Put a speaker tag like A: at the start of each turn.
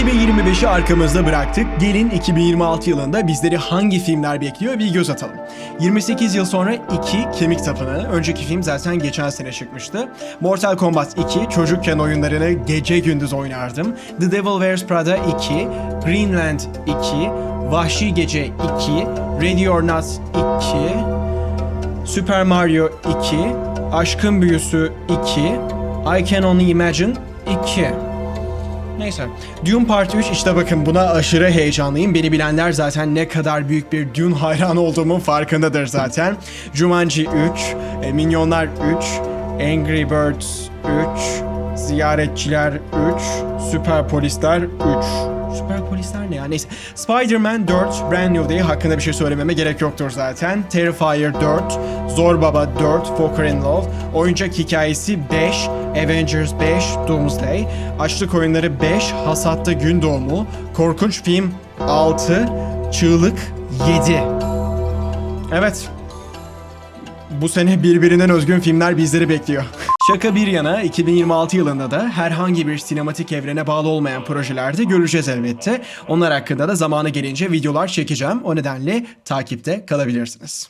A: 2025'i arkamızda bıraktık. Gelin 2026 yılında bizleri hangi filmler bekliyor bir göz atalım. 28 yıl sonra 2 Kemik Tapınağı. Önceki film zaten geçen sene çıkmıştı. Mortal Kombat 2 çocukken oyunlarını gece gündüz oynardım. The Devil Wears Prada 2, Greenland 2, Vahşi Gece 2, Ready or Not 2, Super Mario 2, Aşkın Büyüsü 2, I Can Only Imagine 2. Neyse. Dune Part 3 işte bakın buna aşırı heyecanlıyım. Beni bilenler zaten ne kadar büyük bir Dune hayranı olduğumun farkındadır zaten. Jumanji 3, e, Minyonlar 3, Angry Birds 3, Ziyaretçiler 3, Süper Polisler 3. Süper ya? Neyse. Spider-Man 4, Brand New Day hakkında bir şey söylememe gerek yoktur zaten. Terrifier 4, Zor Baba 4, Fokker in Love, Oyuncak Hikayesi 5, Avengers 5, Doomsday, Açlık Oyunları 5, Hasatta Gün Doğumu, Korkunç Film 6, Çığlık 7. Evet, bu sene birbirinden özgün filmler bizleri bekliyor. Şaka bir yana 2026 yılında da herhangi bir sinematik evrene bağlı olmayan projelerde göreceğiz elbette. Onlar hakkında da zamanı gelince videolar çekeceğim. O nedenle takipte kalabilirsiniz.